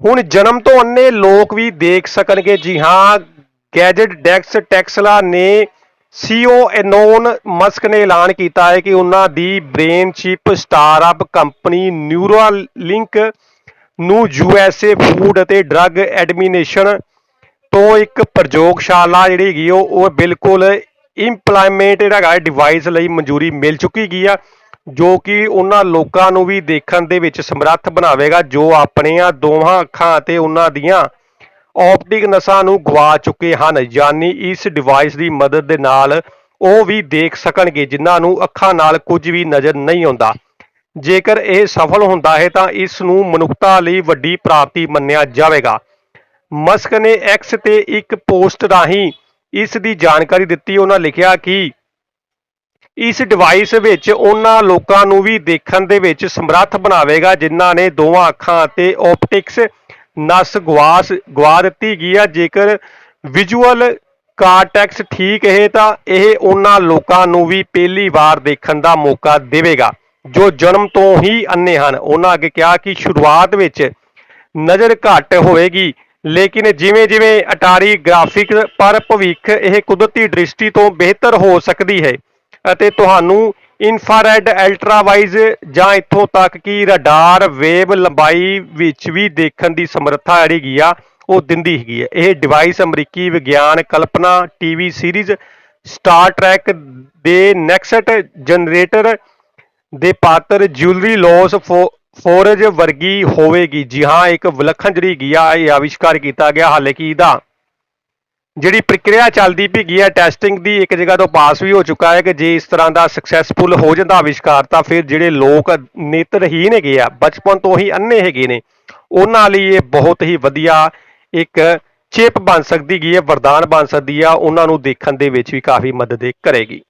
ਹੁਣ ਜਨਮ ਤੋਂ ਅੰਨੇ ਲੋਕ ਵੀ ਦੇਖ ਸਕਣਗੇ। ਜੀ ਹਾਂ, ਗੈਜਟ ਡੈਕਸ ਟੈਕਸਲਾ ਨੇ ਸੀਓ ਐਨੋਨ ਮਸਕ ਨੇ ਐਲਾਨ ਕੀਤਾ ਹੈ ਕਿ ਉਹਨਾਂ ਦੀ brain chip startup company Neuralink ਨੂੰ ਯੂਐਸਏ ਫੂਡ ਅਤੇ ਡਰੱਗ ਐਡਮਿਨਿਸਟ੍ਰੇਸ਼ਨ ਤੋਂ ਇੱਕ ਪ੍ਰਯੋਗਸ਼ਾਲਾ ਜਿਹੜੀ ਹੈਗੀ ਉਹ ਬਿਲਕੁਲ ਇੰਪਲੀਮੈਂਟ ਜਿਹੜਾ ਹੈਗਾ ਡਿਵਾਈਸ ਲਈ ਮਨਜ਼ੂਰੀ ਮਿਲ ਚੁੱਕੀ ਗਈ ਆ। ਜੋ ਕਿ ਉਹਨਾਂ ਲੋਕਾਂ ਨੂੰ ਵੀ ਦੇਖਣ ਦੇ ਵਿੱਚ ਸਮਰੱਥ ਬਣਾਵੇਗਾ, ਜੋ ਆਪਣੀਆਂ ਦੋਹਾਂ ਅੱਖਾਂ ਅਤੇ ਉਹਨਾਂ ਦੀਆਂ ਆਪਟਿਕ ਨਸਾਂ ਨੂੰ ਗਵਾ ਚੁੱਕੇ ਹਨ, ਯਾਨੀ ਇਸ ਡਿਵਾਈਸ ਦੀ ਮਦਦ ਦੇ ਨਾਲ ਉਹ ਵੀ ਦੇਖ ਸਕਣਗੇ, ਜਿਨ੍ਹਾਂ ਨੂੰ ਅੱਖਾਂ ਨਾਲ ਕੁਝ ਵੀ ਨਜ਼ਰ ਨਹੀਂ ਆਉਂਦਾ। ਜੇਕਰ ਇਹ ਸਫਲ ਹੁੰਦਾ ਹੈ, ਤਾਂ ਇਸ ਨੂੰ ਮਨੁੱਖਤਾ ਲਈ ਵੱਡੀ ਪ੍ਰਾਪਤੀ ਮੰਨਿਆ ਜਾਵੇਗਾ। ਮਸਕ ਨੇ ਐਕਸ ਤੇ ਇੱਕ ਪੋਸਟ ਰਾਹੀਂ ਇਸ ਦੀ ਜਾਣਕਾਰੀ ਦਿੱਤੀ। ਉਹਨਾਂ ਲਿਖਿਆ ਕਿ ਇਸ ਡਿਵਾਈਸ ਵਿੱਚ ਉਹਨਾਂ ਲੋਕਾਂ ਨੂੰ ਵੀ ਦੇਖਣ ਦੇ ਵਿੱਚ ਸਮਰੱਥ ਬਣਾਵੇਗਾ, ਜਿਨ੍ਹਾਂ ਨੇ ਦੋਵਾਂ ਅੱਖਾਂ ਅਤੇ ਆਪਟਿਕਸ ਨਸ ਗਵਾਸ ਗਵਾ ਦਿੱਤੀ ਗਈ ਹੈ ਜੇਕਰ ਵਿਜ਼ੂਅਲ ਕਾਰਟੈਕਸ ਠੀਕ ਹੈ ਤਾਂ ਇਹ ਉਹਨਾਂ ਲੋਕਾਂ ਨੂੰ ਵੀ ਪਹਿਲੀ ਵਾਰ ਦੇਖਣ ਦਾ ਮੌਕਾ ਦੇਵੇਗਾ, ਜੋ ਜਨਮ ਤੋਂ ਹੀ ਅੰਨੇ ਹਨ। ਉਹਨਾਂ ਅੱਗੇ ਕਿਹਾ ਕਿ ਸ਼ੁਰੂਆਤ ਵਿੱਚ ਨਜ਼ਰ ਘੱਟ ਹੋਵੇਗੀ, ਲੇਕਿਨ ਜਿਵੇਂ ਜਿਵੇਂ ਅਟਾਰੀ ਗ੍ਰਾਫਿਕ ਪਰ ਭਵਿੱਖ ਇਹ ਕੁਦਰਤੀ ਦ੍ਰਿਸ਼ਟੀ ਤੋਂ ਬਿਹਤਰ ਹੋ ਸਕਦੀ ਹੈ ਅਤੇ ਤੁਹਾਨੂੰ ਇਨਫਰਾਰੈਡ ਅਲਟਰਾਵਾਈਜ਼ ਜਾਂ ਇੱਥੋਂ ਤੱਕ ਕਿ ਰਡਾਰ ਵੇਵ ਲੰਬਾਈ ਵਿੱਚ ਵੀ ਦੇਖਣ ਦੀ ਸਮਰੱਥਾ ਜਿਹੜੀ ਹੈਗੀ ਆ, ਉਹ ਦਿੰਦੀ ਹੈਗੀ ਹੈ ਇਹ ਡਿਵਾਈਸ ਅਮਰੀਕੀ ਵਿਗਿਆਨ ਕਲਪਨਾ ਟੀਵੀ ਸੀਰੀਜ਼ ਸਟਾਰ ਟਰੈਕ ਦੇ ਨੈਕਸਟ ਜਨਰੇਟਰ ਦੇ ਪਾਤਰ ਜੂਲਰੀ ਲੋਸ ਫੋਰਜ ਵਰਗੀ ਹੋਵੇਗੀ। ਜੀ ਹਾਂ, ਇੱਕ ਵਿਲੱਖਣ ਜਿਹੜੀ ਹੈਗੀ ਆ, ਇਹ ਆਵਿਸ਼ਕਾਰ ਕੀਤਾ ਗਿਆ ਹਾਲੇ ਕਿ ਇਹਦਾ ਜਿਹੜੀ ਪ੍ਰਕਿਰਿਆ ਚੱਲਦੀ ਪਈ ਹੈ ਟੈਸਟਿੰਗ ਦੀ ਇੱਕ ਜਗ੍ਹਾ ਤੋਂ ਪਾਸ ਵੀ ਹੋ ਚੁੱਕਾ ਹੈ ਕਿ ਜੇ ਇਸ ਤਰ੍ਹਾਂ ਦਾ ਸਕਸੈਸਫੁਲ ਹੋ ਜਾਂਦਾ ਆਵਿਸ਼ਕਾਰ, ਤਾਂ ਫਿਰ ਜਿਹੜੇ ਲੋਕ ਨੇਤਰਹੀਨ ਹੈਗੇ ਆ, ਬਚਪਨ ਤੋਂ ਹੀ ਅੰਨੇ ਹੈਗੇ ਨੇ, ਉਹਨਾਂ ਲਈ ਇਹ ਬਹੁਤ ਹੀ ਵਧੀਆ ਇੱਕ ਚਿਪ ਬਣ ਸਕਦੀ ਗਈ ਹੈ, ਵਰਦਾਨ ਬਣ ਸਕਦੀ ਆ, ਉਹਨਾਂ ਨੂੰ ਦੇਖਣ ਦੇ ਵਿੱਚ ਵੀ ਕਾਫੀ ਮਦਦ ਕਰੇਗੀ।